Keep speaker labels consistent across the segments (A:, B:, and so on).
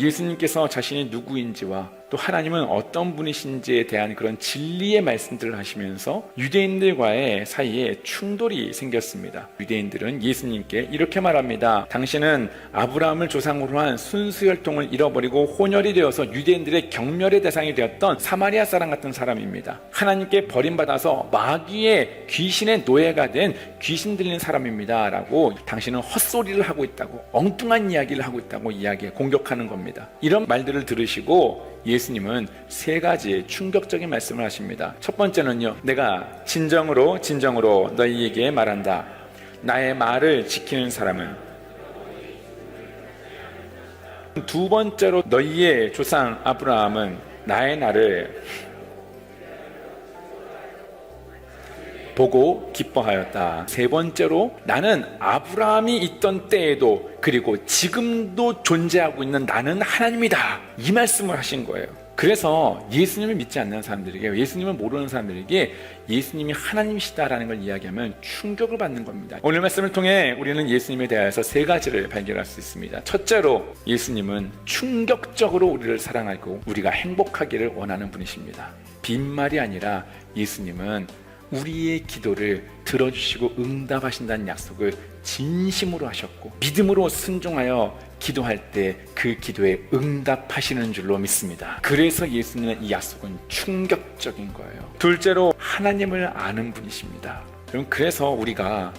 A: 예수님께서 자신이 누구인지와 또 하나님은 어떤 분이신지에 대한 그런 진리의 말씀들을 하시면서 유대인들과의 사이에 충돌이 생겼습니다. 유대인들은 예수님께 이렇게 말합니다. 당신은 아브라함을 조상으로 한 순수 혈통을 잃어버리고 혼혈이 되어서 유대인들의 경멸의 대상이 되었던 사마리아 사람 같은 사람입니다. 하나님께 버림받아서 마귀의 귀신의 노예가 된 귀신 들린 사람입니다. 라고 당신은 헛소리를 하고 있다고 엉뚱한 이야기를 하고 있다고 이야기해 공격하는 겁니다. 이런 말들을 들으시고 예수 님은 세 가지의 충격적인 말씀을 하십니다. 첫 번째는요, 내가 진정으로 진정으로 너희에게 말한다. 나의 말을 지키는 사람은 두 번째로 너희의 조상 아브라함은 나의 날을 보고 기뻐하였다. 세 번째로 나는 아브라함이 있던 때에도 그리고 지금도 존재하고 있는 나는 하나님이다. 이 말씀을 하신 거예요. 그래서 예수님을 믿지 않는 사람들에게 예수님을 모르는 사람들에게 예수님이 하나님이시다라는 걸 이야기하면 충격을 받는 겁니다. 오늘 말씀을 통해 우리는 예수님에 대해서 세 가지를 발견할 수 있습니다. 첫째로 예수님은 충격적으로 우리를 사랑하고 우리가 행복하기를 원하는 분이십니다. 빈말이 아니라 예수님은 우리의 기도를 들어주시고 응답하신다는 약속을 진심으로 하셨고 믿음으로 순종하여 기도할 때 그 기도에 응답하시는 줄로 믿습니다. 그래서 예수님의 이 약속은 충격적인 거예요. 둘째로 하나님을 아는 분이십니다. 그럼 그래서 우리가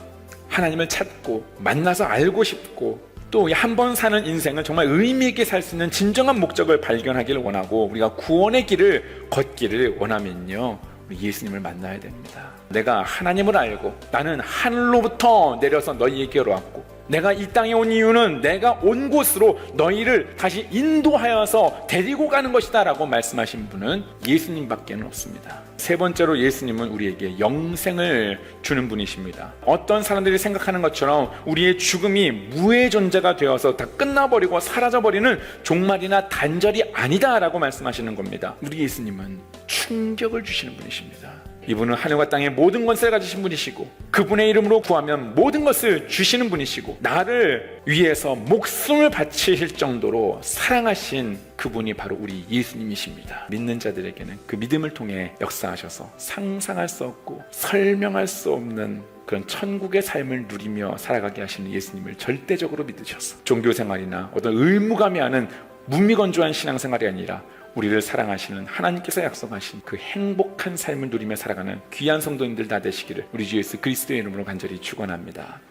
A: 하나님을 찾고 만나서 알고 싶고 또 한 번 사는 인생을 정말 의미 있게 살 수 있는 진정한 목적을 발견하기를 원하고 우리가 구원의 길을 걷기를 원하면요. 예수님을 만나야 됩니다. 내가 하나님을 알고 나는 하늘로부터 내려서 너희에게로 왔고 내가 이 땅에 온 이유는 내가 온 곳으로 너희를 다시 인도하여서 데리고 가는 것이다 라고 말씀하신 분은 예수님밖에는 없습니다. 세 번째로 예수님은 우리에게 영생을 주는 분이십니다. 어떤 사람들이 생각하는 것처럼 우리의 죽음이 무의 존재가 되어서 다 끝나버리고 사라져버리는 종말이나 단절이 아니다 라고 말씀하시는 겁니다. 우리 예수님은 충격을 주시는 분이십니다. 이분은 하늘과 땅의 모든 것을 가지신 분이시고 그분의 이름으로 구하면 모든 것을 주시는 분이시고 나를 위해서 목숨을 바치실 정도로 사랑하신 그분이 바로 우리 예수님이십니다. 믿는 자들에게는 그 믿음을 통해 역사하셔서 상상할 수 없고 설명할 수 없는 그런 천국의 삶을 누리며 살아가게 하시는 예수님을 절대적으로 믿으셔서 종교 생활이나 어떤 의무감이 하는 무미건조한 신앙생활이 아니라 우리를 사랑하시는 하나님께서 약속하신 그 행복한 삶을 누리며 살아가는 귀한 성도님들 다 되시기를 우리 주 예수 그리스도의 이름으로 간절히 축원합니다.